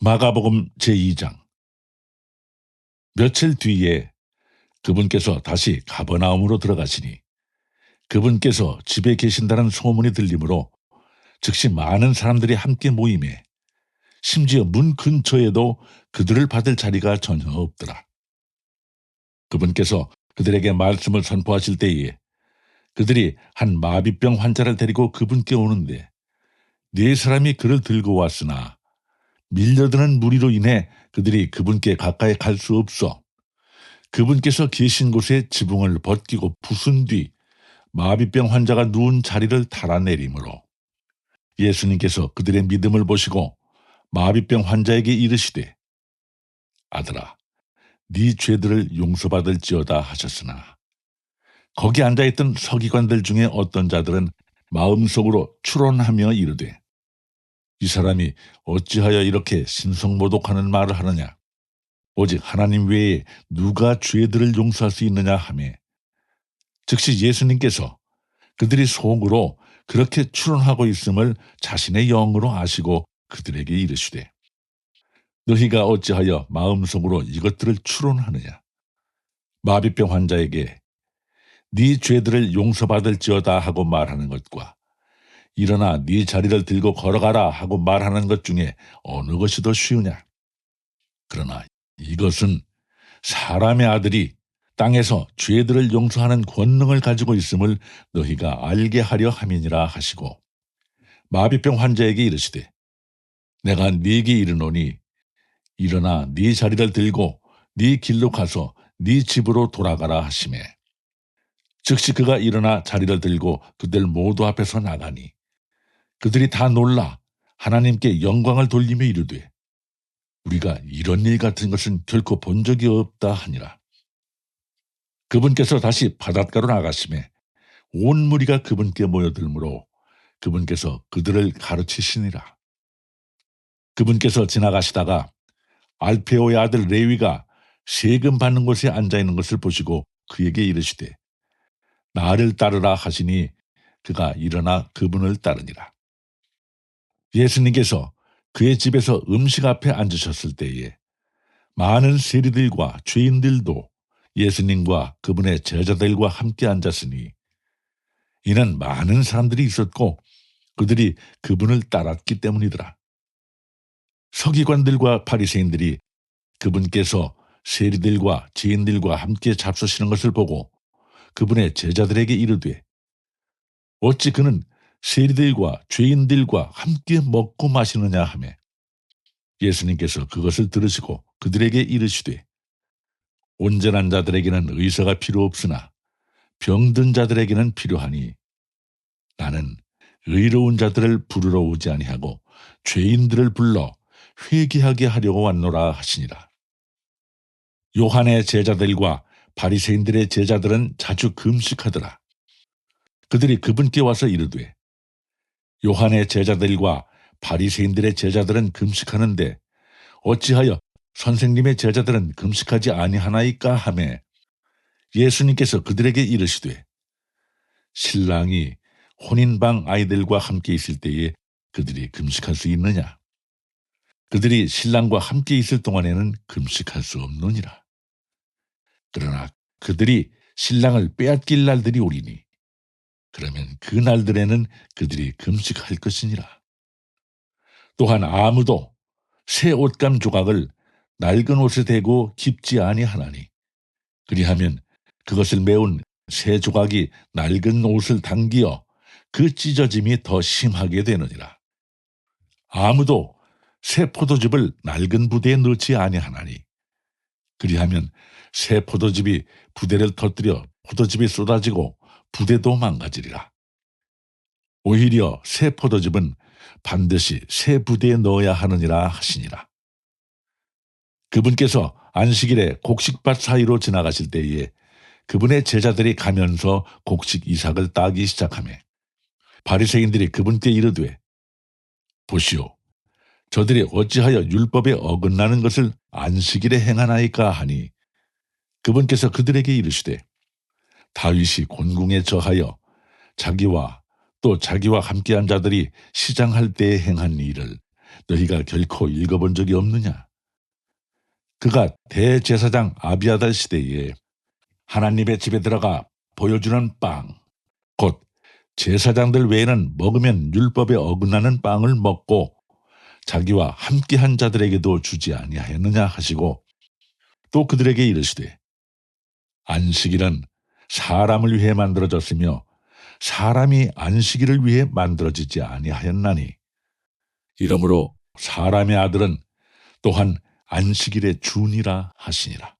마가복음 제2장 며칠 뒤에 그분께서 다시 가버나움으로 들어가시니 그분께서 집에 계신다는 소문이 들리므로 즉시 많은 사람들이 함께 모임에 심지어 문 근처에도 그들을 받을 자리가 전혀 없더라. 그분께서 그들에게 말씀을 선포하실 때에 그들이 한 마비병 환자를 데리고 그분께 오는데 네 사람이 그를 들고 왔으나 밀려드는 무리로 인해 그들이 그분께 가까이 갈 수 없어. 그분께서 계신 곳에 지붕을 벗기고 부순 뒤 마비병 환자가 누운 자리를 달아내리므로 예수님께서 그들의 믿음을 보시고 마비병 환자에게 이르시되 아들아 네 죄들을 용서받을지어다 하셨으나 거기 앉아있던 서기관들 중에 어떤 자들은 마음속으로 추론하며 이르되 이 사람이 어찌하여 이렇게 신성모독하는 말을 하느냐? 오직 하나님 외에 누가 죄들을 용서할 수 있느냐 하매 즉시 예수님께서 그들이 속으로 그렇게 추론하고 있음을 자신의 영으로 아시고 그들에게 이르시되 너희가 어찌하여 마음속으로 이것들을 추론하느냐? 마비병 환자에게 네 죄들을 용서받을지어다 하고 말하는 것과 일어나 네 자리를 들고 걸어가라 하고 말하는 것 중에 어느 것이 더 쉬우냐? 그러나 이것은 사람의 아들이 땅에서 죄들을 용서하는 권능을 가지고 있음을 너희가 알게 하려 함이니라 하시고 마비병 환자에게 이르시되 내가 네게 이르노니 일어나 네 자리를 들고 네 길로 가서 네 집으로 돌아가라 하시매. 즉시 그가 일어나 자리를 들고 그들 모두 앞에서 나가니 그들이 다 놀라 하나님께 영광을 돌리며 이르되 우리가 이런 일 같은 것은 결코 본 적이 없다 하니라. 그분께서 다시 바닷가로 나가심에 온 무리가 그분께 모여들므로 그분께서 그들을 가르치시니라. 그분께서 지나가시다가 알페오의 아들 레위가 세금 받는 곳에 앉아 있는 것을 보시고 그에게 이르시되 나를 따르라 하시니 그가 일어나 그분을 따르니라. 예수님께서 그의 집에서 음식 앞에 앉으셨을 때에 많은 세리들과 죄인들도 예수님과 그분의 제자들과 함께 앉았으니 이는 많은 사람들이 있었고 그들이 그분을 따랐기 때문이더라. 서기관들과 바리새인들이 그분께서 세리들과 죄인들과 함께 잡수시는 것을 보고 그분의 제자들에게 이르되 어찌 그는 세리들과 죄인들과 함께 먹고 마시느냐 하며 예수님께서 그것을 들으시고 그들에게 이르시되 온전한 자들에게는 의사가 필요 없으나 병든 자들에게는 필요하니 나는 의로운 자들을 부르러 오지 아니하고 죄인들을 불러 회개하게 하려고 왔노라 하시니라. 요한의 제자들과 바리새인들의 제자들은 자주 금식하더라. 그들이 그분께 와서 이르되 요한의 제자들과 바리새인들의 제자들은 금식하는데 어찌하여 선생님의 제자들은 금식하지 아니하나이까 하매 예수님께서 그들에게 이르시되 신랑이 혼인방 아이들과 함께 있을 때에 그들이 금식할 수 있느냐? 그들이 신랑과 함께 있을 동안에는 금식할 수 없느니라. 그러나 그들이 신랑을 빼앗길 날들이 오리니 그러면 그 날들에는 그들이 금식할 것이니라. 또한 아무도 새 옷감 조각을 낡은 옷에 대고 깊지 아니하나니 그리하면 그것을 메운 새 조각이 낡은 옷을 당기어 그 찢어짐이 더 심하게 되느니라. 아무도 새 포도즙을 낡은 부대에 넣지 아니하나니 그리하면 새 포도즙이 부대를 터뜨려 포도즙이 쏟아지고 부대도 망가지리라. 오히려 새 포도즙은 반드시 새 부대에 넣어야 하느니라 하시니라. 그분께서 안식일에 곡식밭 사이로 지나가실 때에 그분의 제자들이 가면서 곡식 이삭을 따기 시작하며 바리새인들이 그분께 이르되 보시오 저들이 어찌하여 율법에 어긋나는 것을 안식일에 행하나이까 하니 그분께서 그들에게 이르시되 다윗이 곤궁에 저하여 자기와 또 자기와 함께한 자들이 시장할 때에 행한 일을 너희가 결코 읽어본 적이 없느냐? 그가 대제사장 아비아달 시대에 하나님의 집에 들어가 보여주는 빵, 곧 제사장들 외에는 먹으면 율법에 어긋나는 빵을 먹고 자기와 함께한 자들에게도 주지 아니하였느냐 하시고 또 그들에게 이르시되 안식일은 사람을 위해 만들어졌으며 사람이 안식일을 위해 만들어지지 아니하였나니. 이러므로 사람의 아들은 또한 안식일의 주니라 하시니라